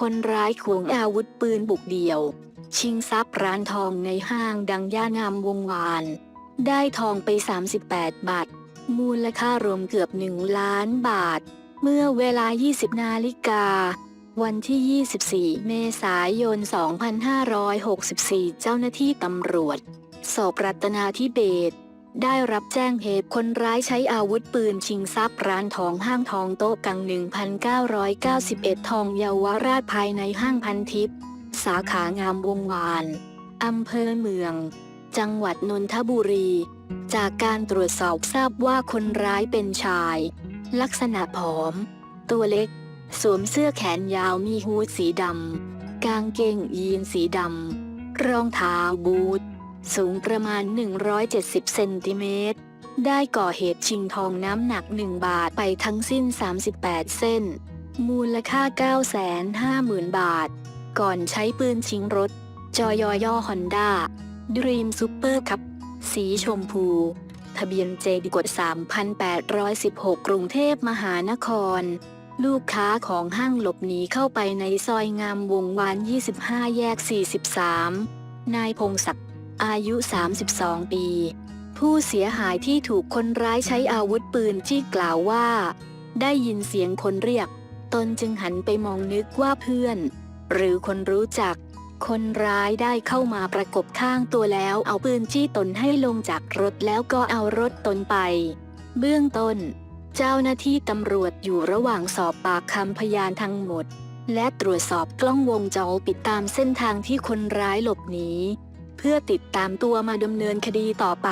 คนร้ายขวงอาวุธปืนบุกเดี่ยว ชิงทรัพย์ร้านทองในห้างดังย่านงามวงวาน ได้ทองไป 38 บาท มูลค่ารวมเกือบ 1 ล้านบาท เมื่อเวลา 20 นาฬิกา วันที่ 24 เมษายน 2564 เจ้าหน้าที่ตำรวจ สอบรัตนาธิเบศ ได้รับแจ้งเหตุคนร้ายใช้อาวุธปืนชิงทรัพย์ร้านทองห้างทองโต๊ะกัง 1991 ทองเยาวราชภายในห้างพันทิพย์สาขางามวงวาน อำเภอเมือง จังหวัดนนทบุรี จากการตรวจสอบทราบว่าคนร้ายเป็นชาย ลักษณะผอม ตัวเล็ก สวมเสื้อแขนยาวมีฮูดสีดำ กางเกงยีนสีดำ รองเท้าบูท สูงประมาณ 170 เซนติเมตร ได้ก่อเหตุชิงทองน้ำหนัก 1 บาทไปทั้งสิ้น 38 เส้น มูลค่า 950,000 บาท ก่อนใช้ปืนชิงรถ จอยอย่อฮอนด้าดรีมซูเปอร์คับ สีชมพู ทะเบียนเจดีกด 3,816 กรุงเทพมหานคร ลูกค้าของห้างหลบหนีเข้าไปในซอยงามวงวาน 25 แยก 43 นายพงศักดิ์ อายุ 32 ปี ผู้เสียหายที่ถูกคนร้ายใช้อาวุธปืนจี้กล่าวว่า ได้ยินเสียงคนเรียก ตนจึงหันไปมองนึกว่าเพื่อน หรือคนรู้จัก คนร้ายได้เข้ามาประกบข้างตัวแล้วเอาปืนจี้ตนให้ลงจากรถแล้วก็เอารถตนไป เบื้องต้น เจ้าหน้าที่ตำรวจอยู่ระหว่างสอบปากคำพยานทั้งหมด และตรวจสอบกล้องวงจรปิดตามเส้นทางที่คนร้ายหลบหนี พื่อติดตามตัวมาดำเนินคดีต่อไป